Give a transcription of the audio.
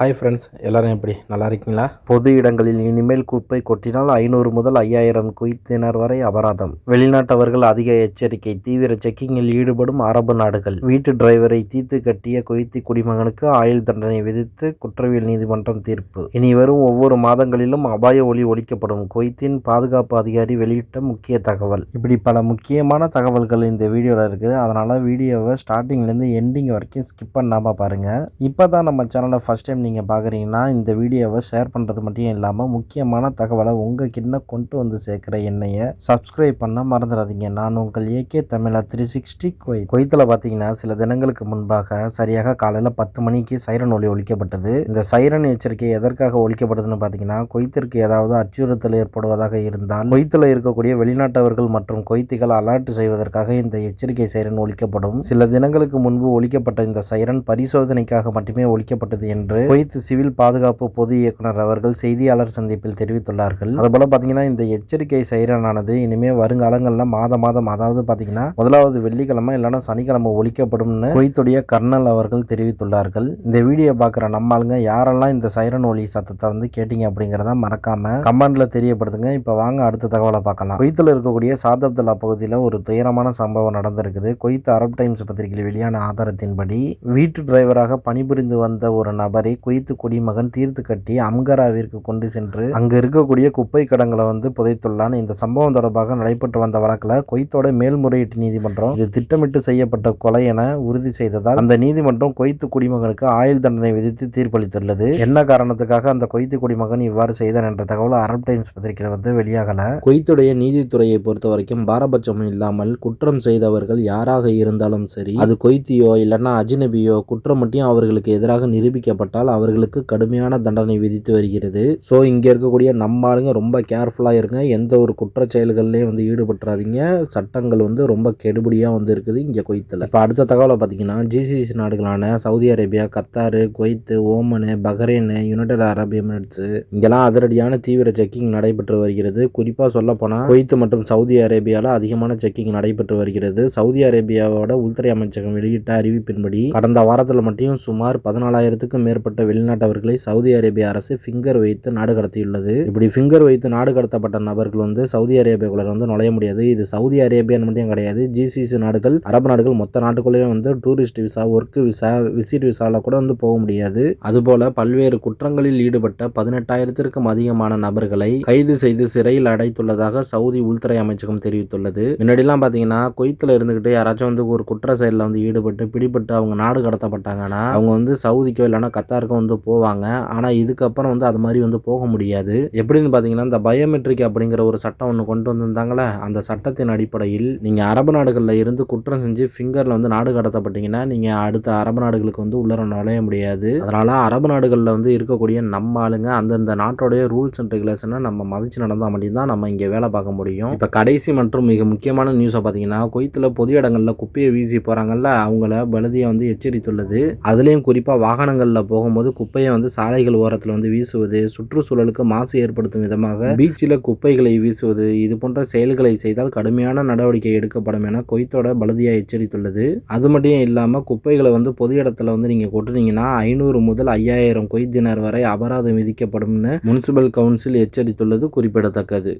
Hi friends எல்லோரும் எப்படி? நல்லா இருக்கீங்களா? பொது இடங்களில் இனிமேல் குப்பை கொட்டினால் ஐநூறு முதல் ஐயாயிரம் குயித்தினர் வரை அபராதம். வெளிநாட்டவர்கள் அதிக எச்சரிக்கை தீவிர செக்கிங்கில் ஈடுபடும் அரபு நாடுகள். வீட்டு டிரைவரை தீத்து கட்டிய குயித்தி குடிமகனுக்கு ஆயுள் தண்டனை விதித்து குற்றவியல் நீதிமன்றம் தீர்ப்பு. இனி வரும் ஒவ்வொரு மாதங்களிலும் அபாய ஒளி ஒழிக்கப்படும். குயித்தின் பாதுகாப்பு அதிகாரி வெளியிட்ட முக்கிய தகவல். இப்படி பல முக்கியமான தகவல்கள் இந்த வீடியோவில் இருக்குது. அதனால் வீடியோவை ஸ்டார்டிங்லேருந்து எண்டிங் வரைக்கும் ஸ்கிப் பண்ணாமல் பாருங்கள் இப்போ தான் நம்ம சேனலை ஃபஸ்ட் டைம் நீங்கள் பார்க்குறீங்கன்னா இந்த வீடியோவை ஷேர் பண்ணுறது மட்டும் இல்லாமல் முக்கியமான தகவலை உங்கள் கிட்ட கொண்டு வந்து சேர்க்குற என்னையை சப்ஸ்கிரைப் பண்ண மறந்துடாதீங்க நான் உங்கள் ஏகே தமிழா த்ரீ சிக்ஸ்டி கொய் கொய்த்தில் பார்த்தீங்கன்னா சில தினங்களுக்கு முன்பாக சரியாக காலையில் பத்து மணிக்கு சைரன் ஒலி ஒழிக்கப்பட்டது இந்த சைரன் எச்சரிக்கை எதற்காக ஒழிக்கப்படுதுன்னு பார்த்தீங்கன்னா கொய்த்திற்கு ஏதாவது அச்சுறுத்தல் ஏற்படுவதாக இருந்தால் கொய்த்தில் இருக்கக்கூடிய வெளிநாட்டவர்கள் மற்றும் கொய்த்திகள் அலர்ட் செய்வதற்காக இந்த எச்சரிக்கை சைரன் ஒழிக்கப்படும் சில தினங்களுக்கு முன்பு ஒழிக்கப்பட்ட இந்த சைரன் பரிசோதனைக்காக மட்டுமே ஒழிக்கப்பட்டது என்று குவைத் சிவில் பாதுகாப்பு பொது இயக்குனர் அவர்கள் செய்தியாளர் சந்திப்பில் தெரிவித்துள்ளார்கள். அதுபோல பார்த்தீங்கன்னா இந்த எச்சரிக்கை சைரனானது இனிமேல் வருங்காலங்களில் மாத மாதம் அதாவது பார்த்தீங்கன்னா முதலாவது வெள்ளிக்கிழமை இல்லைன்னா சனிக்கிழமை ஒழிக்கப்படும்னு குவைத்துடைய கர்னல் அவர்கள் தெரிவித்துள்ளார்கள். இந்த வீடியோ பார்க்குற நம்மளுங்க யாரெல்லாம் இந்த சைரன் ஒலி சத்தத்தை வந்து கேட்டீங்க அப்படிங்கிறத மறக்காம கமெண்ட்ல தெரியப்படுத்துங்க. இப்போ வாங்க அடுத்த தகவலை பார்க்கலாம். குவைத்தில் இருக்கக்கூடிய சாதப்தலா பகுதியில் ஒரு துயரமான சம்பவம் நடந்திருக்குது. குவைத் அரப் டைம்ஸ் பத்திரிகையில் வெளியான ஆதாரத்தின்படி வீட்டு டிரைவராக பணிபுரிந்து வந்த ஒரு நபரை குவைத்து குடிமகன் தீர்த்து கட்டி அம்கராவிற்கு கொண்டு சென்று அங்கு இருக்கக்கூடிய குப்பை கடங்களை வந்து புதைத்துள்ளான். இந்த சம்பவம் தொடர்பாக நடைபெற்று வந்த வழக்கில் கொய்த்தோட மேல்முறையீட்டு நீதிமன்றம் இது திட்டமிட்டு செய்யப்பட்ட கொலை என உறுதி செய்ததால் அந்த நீதிமன்றம் கொய்த்து குடிமகனுக்கு ஆயுள் தண்டனை விதித்து தீர்ப்பளித்துள்ளது. என்ன காரணத்துக்காக அந்த கொய்த்து குடிமகன் இவ்வாறு செய்தான் என்ற தகவல் அரப் டைம்ஸ் பத்திரிகையில் வந்து வெளியாகல. கொய்த்துடைய நீதித்துறையை பொறுத்த வரைக்கும் பாரபட்சமும் இல்லாமல் குற்றம் செய்தவர்கள் யாராக இருந்தாலும் சரி அது கொய்த்தியோ இல்லைன்னா அஜினபியோ குற்றம் மட்டும் அவர்களுக்கு எதிராக நிரூபிக்கப்பட்டால் அவர்களுக்கு கடுமையான தண்டனை விதித்து வருகிறது. ஸோ இங்கே இருக்கக்கூடிய நம்ம ஆளுங்க ரொம்ப கேர்ஃபுல்லாக இருங்க. எந்த ஒரு குற்ற செயல்கள்லையும் வந்து ஈடுபட்டுறாதீங்க. சட்டங்கள் வந்து ரொம்ப கெடுபடியாக வந்து இருக்குது இங்கே கொய்த்தில். இப்போ அடுத்த தகவலை பார்த்தீங்கன்னா ஜிசிசி நாடுகளான Saudi Arabia Qatar Kuwait Oman Bahrain United Arab Emirates இங்கெல்லாம் அதிரடியான தீவிர செக்கிங் நடைபெற்று வருகிறது. குறிப்பாக சொல்லப்போனால் கொய்த்து குவைத்து மற்றும் சவுதி அரேபியாவில் அதிகமான செக்கிங் நடைபெற்று வருகிறது. சவுதி அரேபியாவோட உள்துறை அமைச்சகம் வெளியிட்ட அறிவிப்பின்படி கடந்த வாரத்தில் மட்டும் சுமார் பதினாலாயிரத்துக்கும் மேற்பட்ட வெளிநாட்டவர்களை சவுதி அரேபிய அரசு ஃபிங்கர் வைத்து நாடு கடத்தியுள்ளது. இப்படி ஃபிங்கர் வைத்து நாடு கடத்தப்பட்ட நபர்கள் வந்து சவுதி அரேபியாக்குள்ள வந்து நுழைய முடியாது. இது சவுதி அரேபியான்னு மட்டும் கிடையாது. ஜிசிசி நாடுகள் அரபு நாடுகள் மொத்த நாட்டுக்குள்ளேயும் வந்து tourist visa work visa visit விசாவில் கூட வந்து போக முடியாது. அதுபோல பல்வேறு குற்றங்களில் ஈடுபட்ட பதினெட்டாயிரத்திற்கும் அதிகமான நபர்களை கைது செய்து சிறையில் அடைத்துள்ளதாக சவுதி உள்துறை அமைச்சகம் தெரிவித்துள்ளது. முன்னாடிலாம் பார்த்தீங்கன்னா கொய்த்தில் இருந்துகிட்டு யாராச்சும் வந்து ஒரு குற்ற செயலில் வந்து ஈடுபட்டு பிடிபட்டு அவங்க நாடு கடத்தப்பட்டாங்கன்னா அவங்க வந்து சவுதிக்கோ இல்லைன்னா கத்தாருக்கோ வந்து போவாங்க. ஆனால் இதுக்கப்புறம் வந்து அது மாதிரி வந்து போக முடியாது. எப்படின்னு பார்த்தீங்கன்னா இந்த பயோமெட்ரிக் அப்படிங்கிற ஒரு சட்டம் ஒன்று கொண்டு வந்திருந்தாங்களே அந்த சட்டத்தின் அடிப்படையில் நீங்கள் அரபு நாடுகளில் இருந்து குற்றம் செஞ்சு ஃபிங்கரில் வந்து நாடு கடத்தப்பட்டீங்கன்னா நீங்கள் அடுத்த அரபு நாடுகளுக்கு வந்து உள்ளர நுழைய முடியாது. அதனால் அரபு நாடுகளில் வந்து இருக்கக்கூடிய நம்ம ஆளுங்க அந்தந்த நாட்டோடைய ரூல்ஸ் அண்ட் ரெகுலேஷனை நம்ம மதித்து நடந்தால் மட்டும்தான் நம்ம இங்கே வேலை பார்க்க முடியும். இப்போ கடைசி மற்றும் மிக முக்கியமான நியூஸை பார்த்தீங்கன்னா கொய்த்தில் பொது இடங்களில் குப்பையை வீசி போகிறாங்கல்ல அவங்கள பலதியை வந்து எச்சரித்துள்ளது. அதுலேயும் குறிப்பாக வாகனங்களில் போகும்போது குப்பையை வந்து சாலைகள் ஓரத்தில் வந்து வீசுவது சுற்றுச்சூழலுக்கு மாசு ஏற்படுத்தும் விதமாக பீச்சில் குப்பைகளை வீசுவது இது போன்ற செயல்களை செய்தால் கடுமையான நடவடிக்கை எடுக்கப்படும் என கொய்த்தோட பலதியா எச்சரித்துள்ளது. அது மட்டும் இல்லாமல் குப்பைகளை வந்து பொது இடத்துல வந்து நீங்கள் கொட்டுனீங்கன்னா ஐநூறு முதல் ஐயாயிரம் கொய்தினர் வரை அபராதம் விதிக்கப்படும்னு முனிசிபல் கவுன்சில் எச்சரித்துள்ளது குறிப்பிடத்தக்கது.